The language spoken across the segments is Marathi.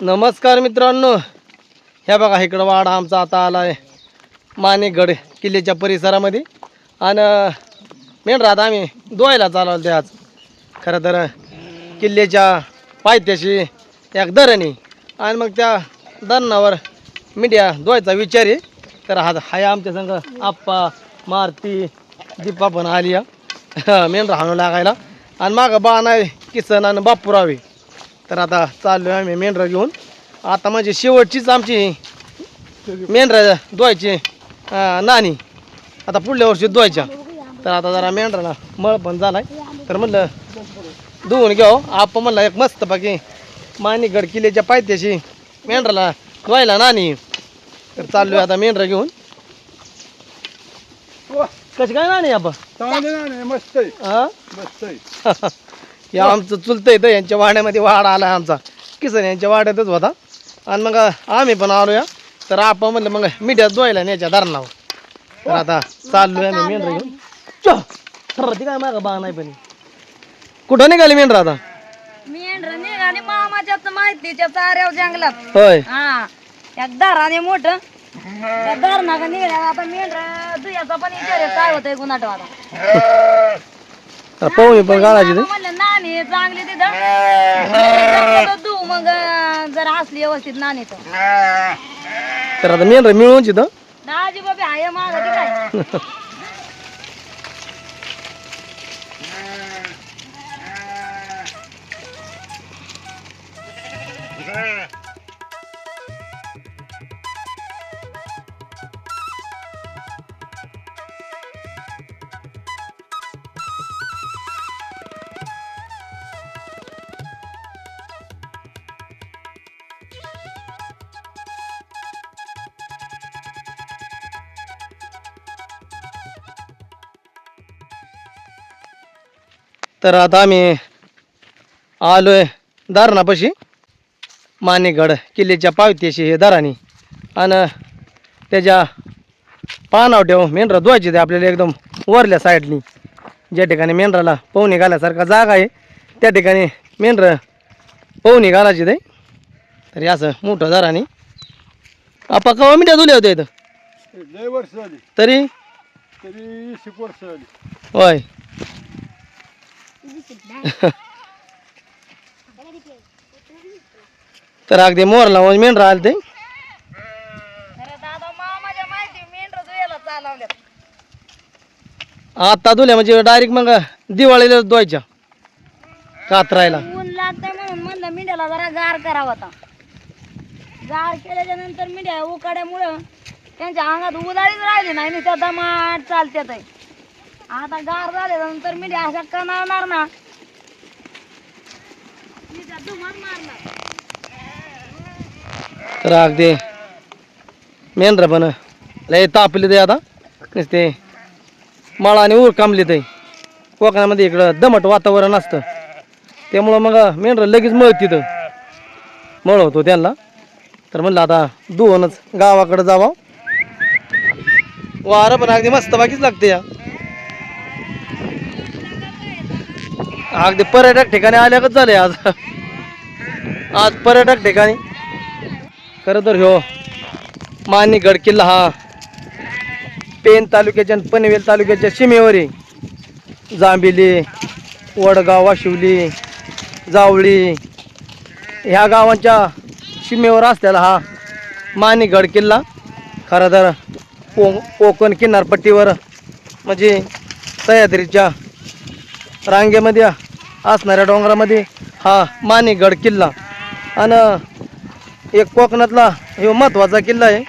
नमस्कार मित्रांनो. ह्या बघा इकडं वाडा आमचा आता आला आहे मानेगड किल्ल्याच्या परिसरामध्ये. आणि मेन राहत आम्ही धुवायला चालवलं ते आज. खरं तर किल्ल्याच्या पायथ्याशी एक धरणी. आणि मग त्या धरणावर मीडिया धुवायचा विचार आहे. तर हा हाय आमच्या संग आप्पा मारती दीपा पण आली या मेन हाणू लागायला. आणि मागं बाण आहे किसन आणि बापूरावी तर आता चाललो आहे आम्ही मेंढरं घेऊन. आता म्हणजे शेवटचीच आमची मेंढरं धुवायची नाणी. आता पुढल्या वर्षी धुवायच्या. तर आता जरा मेंढराला मळ पण झालाय. तर म्हणलं धुवून घेऊ. आपण म्हणलं एक मस्त बाकी माणिकगड किल्ल्याच्या पायथ्याशी मेंढराला धुवायला नाणी. तर चाललोय आता मेंढरं घेऊन. कशी काय नाणी आपण? मस्त आहे. हा? मस्त आहे. हे आमचं चुलतं येतं यांच्या वाड्यामध्ये वाडा आला आमचा. किसन यांच्या वाड्यातच होता. आणि मग आम्ही पण आलो या तर आपण म्हणलं मग मिठ्यात धुवायला न्यायच्या धरणावर. तर आता चाललोय आम्ही मेंढर घेऊन. चो! ठरती काय मागं बा नाही पण. कुठं निघाली मेंढर आता? मेंढर निघाली मामाच्या माहितीच्या चाऱ्याव जंगलात. होय. हा. दाराने मोठ. त्या 가 निघाल्या आता मेंढर दुयाचा पण विचार आहे, काय होतंय गुन्हा पाहुणे पण काढायची ते. म्हणलं नाणी आहे चांगली तिथं तू मग अं, जर असली व्यवस्थित नाणी तर. तर आता मेंढर मिळून तिथं. दाजी बाबी माग काय तर आता आम्ही आलोय दारणापाशी. माणिकगड किल्ल्याच्या पावत्याशी हे दाराने. आणि त्याच्या पानावर ठेव मेंढरा धुवायची ते आपल्याला एकदम वरल्या साईडनी. ज्या ठिकाणी मेंढराला पोहणी घालायसारखा जागा आहे त्या ठिकाणी मेंढरं पोहणी घालायची ते. तरी असं मोठं दाराने. आपा कवा मिठ्या धुल्या होत्या इथं? लय वर्ष झाली. तरी? तरी वर्ष झाली. होय. तर अगदी मोर लावून मेंढरा आले ते. माहिती मेंढर दुयाला चालवल्यात. आता धुल्या म्हणजे डायरेक्ट मग दिवाळीला धुवायच्या कातरायला. ऊन लागतंय म्हणून म्हणलं मिंड्याला जरा गार करावा आता. गार केल्याच्यानंतर मिंड्या उकाड्यामुळं त्यांच्या अंगात उदाळीच राहिली नाही त्या दमाट चालत्यात आहे. आता गार झाल्यानंतर मी अशा कणावणार ना. मिंड्या धुमाट मारणार. तर अगदी मेंढरा पण लय तापले ते आता. नुसते माळा आणि ऊर कामले ते. कोकणामध्ये इकडं दमट वातावरण असतं. त्यामुळं मग मेंढरं लगेच मळ तिथं. मळ होतो त्यांना. तर म्हणलं आता दुवनच गावाकडं जावा. वारं पण अगदी मस्त बाकीच लागते या. अगदी पर्यटक ठिकाणी आल्यागत झाले आज. आज पर्यटक ठिकाणी. खरं तर ह्यो माणिकगड किल्ला हा पेन तालुक्याच्या आणि पनवेल तालुक्याच्या सीमेवरी जांबिली वडगाव वाशिवली जावळी ह्या गावांच्या सीमेवर असलेला हा माणिकगड किल्ला. खरं तर को कोकण किनारपट्टीवर म्हणजे सह्याद्रीच्या रांगेमध्ये असणाऱ्या डोंगरामध्ये हा मानेगड किल्ला. आणि एक कोकणातला हे महत्त्वाचा किल्ला आहे.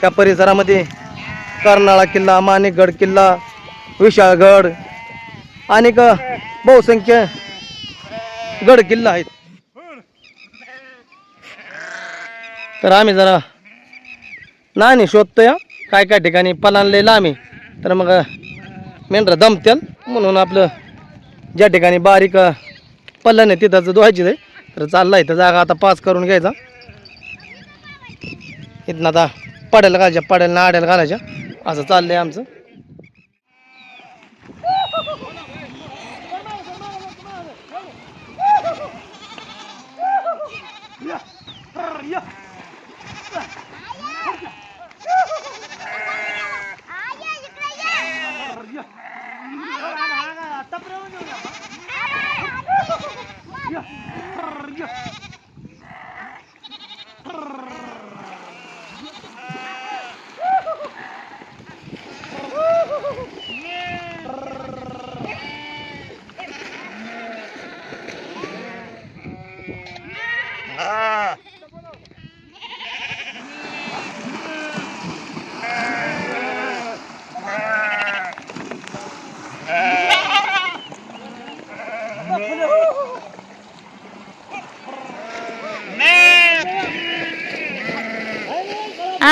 त्या परिसरामध्ये कर्नाळा किल्ला मानेगड किल्ला विशाळगड अनेक बहुसंख्य गड किल्ला आहेत. तर आम्ही जरा नाणी शोधतोय. काय काय ठिकाणी पलानलेलं आम्ही. तर मग मेंढरा दमत्याल म्हणून आपलं ज्या ठिकाणी बारीक पल्लन आहे तिथंच धुवायची आहे तर चालला इथं जागा आता पास करून घ्यायचा. इथनं आता पडायला घालायच्या पडायला ना आड्याला घालायच्या. असं चाललंय आमचं.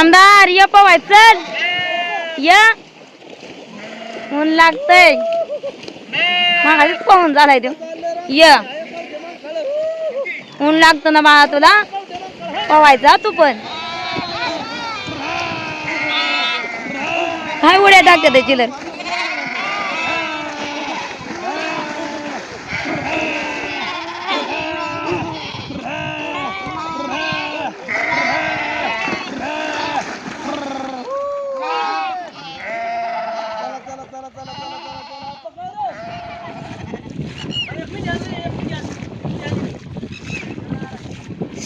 आमदार ये पवाय चल. या. ऊन लागतय. मागाच पाहून झालाय तो. य. ऊन लागतं ना बाळा तुला? पवायचा तू पण. काय उड्या टाकते ते चिलर.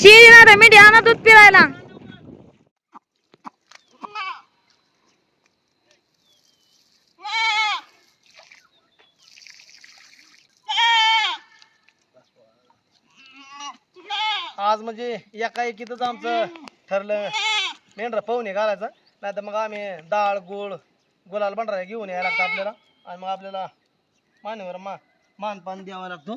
शिरी ना मिठी आणा दूध पिरायला. आज म्हणजे एका एकीतच आमचं ठरलं. मेंढरा पाहुणे घालायचं. नाही तर मग आम्ही डाळ गुळ गुलाल भंडारा घेऊन यायला लागतं आपल्याला. आणि मग आपल्याला मान्यवर मा मानपान द्यावा लागतो.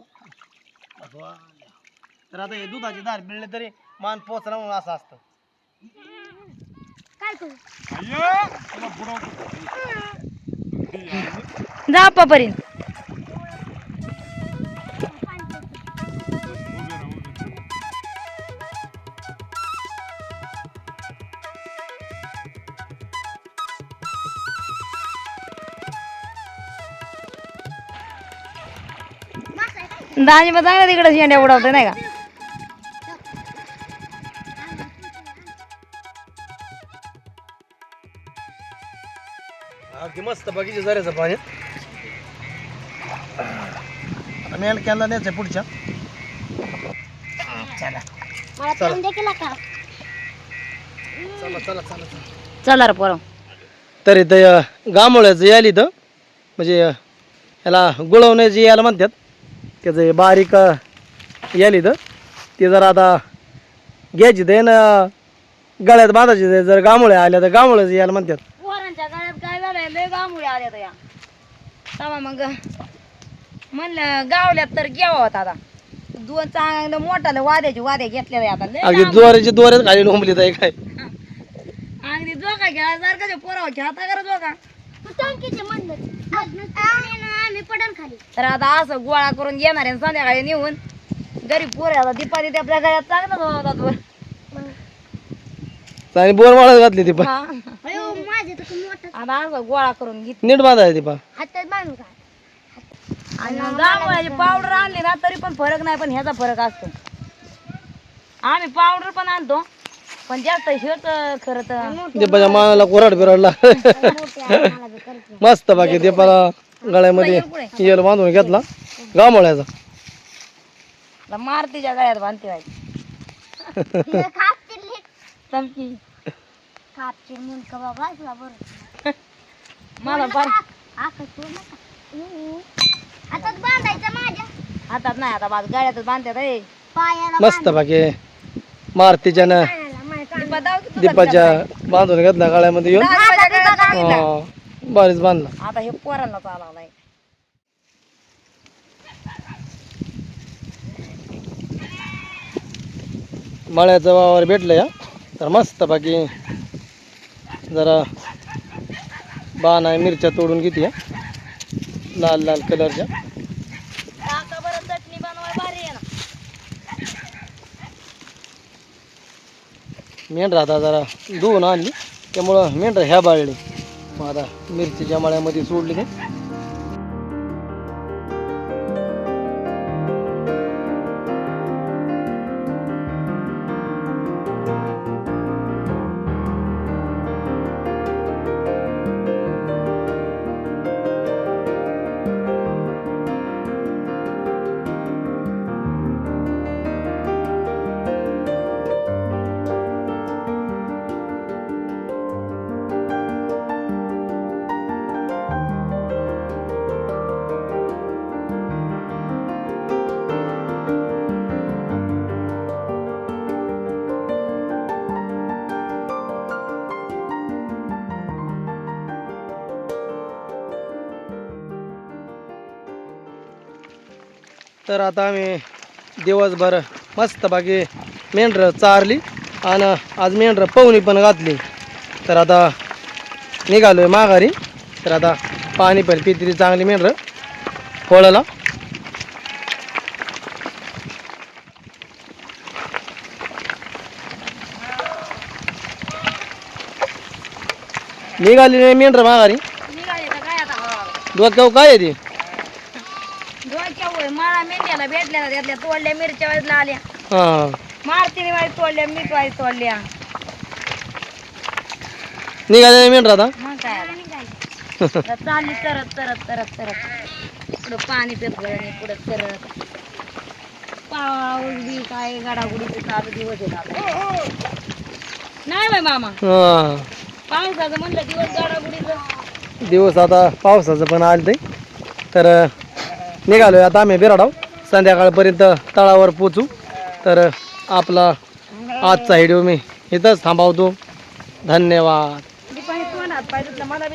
तर आता हे दुधाची धार पिळले तरी मान पोचणं म्हणून असं असतं. जा पर्यंत दाजी मग चांगला तिकडे शेंड्या उडवते नाही का? मस्त बगीचे झऱ्याचं पाणी. मेंढ कॅनला न्यायचं पुढच्या. चला. चला. चला चला चला चला. रे पोरं. तरी ते गामोळ्याचं यायला इथं म्हणजे अं, याला गुळवण्याची यायला म्हणतात. त्याचं हे बारीक अं, यायला इथं. ते जर आता घ्यायची ते ना गळ्यात बांधायची ते जर गामोळ्या आल्या तर गामोळ्याचं यायला म्हणतात. गामुळे आल्या तर या. तवा मग. म्हणलं गावल्यात तर घ्यावा होता आता. दोन चांगलं मोठाले वाद्याचे वाद्या घेतलेले आता. लय अगदी खाली तर काय. अगदी पोराव करा जोका तर आता असं गोळा करून घेणार आहे संध्याकाळी नेऊन. गरीब पोऱ्याला दीपा देते आपल्या गळ्यात चांगलं बोर वाळत घातली ती पण. हा. असं गोळा करून घेत. नीट बांधायची ती पण आणि जांभळाची पावडर आणली ना तरी पण फरक नाही पण ह्याचा फरक असतो. आम्ही पावडर पण आणतो पण जास्त हेच खरं तर दीपाच्या मानाला कोराड बिराडला. मस्त बाकी दीपाला गळ्यामध्ये. येल बांधून घेतला गामोळ्याचा. आता मारतीच्या गळ्यात बांधते व्हायची चमकी. मला हातात नाही आता बाज बांधतात. मस्त बाकी. मारतीच्यानं दीपा दाव की तुझा दीपाच्या बांधून घेतला गळ्यामध्ये येऊन. हा, बारीच बांधला. आता हे पोरांना चालवलाय. मळ्याचं वावर भेटलं या तर मस्त बाकी. जरा बाण आहे मिरच्या तोडून घेते. लाल लाल कलरच्या. आहे मेंढरा आता जरा धुवून आणली. त्यामुळं मेंढरा ह्या बाळली. मग आता मिरचीच्या मळ्यामध्ये सोडली ते. तर आता आम्ही दिवसभर मस्त बाकी मेंढरं चारली आणि आज मेंढरं पवनी पण घातली. तर आता निघालो आहे माघारी. तर आता पाणी पण पितरी चांगली मेंढरं. कोळाला. निघाली नाही मेंढरं माघारी. काय हा. डोक्यावर काय आहे ती? होय मला मेंढ्याला भेटल्या ना त्यातल्या तोडल्या मिरच्या वेळेला आल्या. हां. मारतीने वाईट तोडल्या मीठ वाईट तोडल्या. निघाले मेंढरं आता? मग काय? आता? आता चालली तरत तरत तरत तरत. पुढं पाणी पेपलं आणि पुढं तरत. पाऊस बी काय गडागुडीचे चालू दिवस आहेत आता. नाही बाय मामा. हां. पावसाचं म्हणलं दिवस गडागुडीचं दिवस आता पावसाचं पण आलं ते तर निघालो आता आम्ही बिराडाव. संध्याकाळपर्यंत तळावर पोचू. तर आपला आजचा व्हिडिओ मी इथंच थांबवतो. धन्यवाद. मला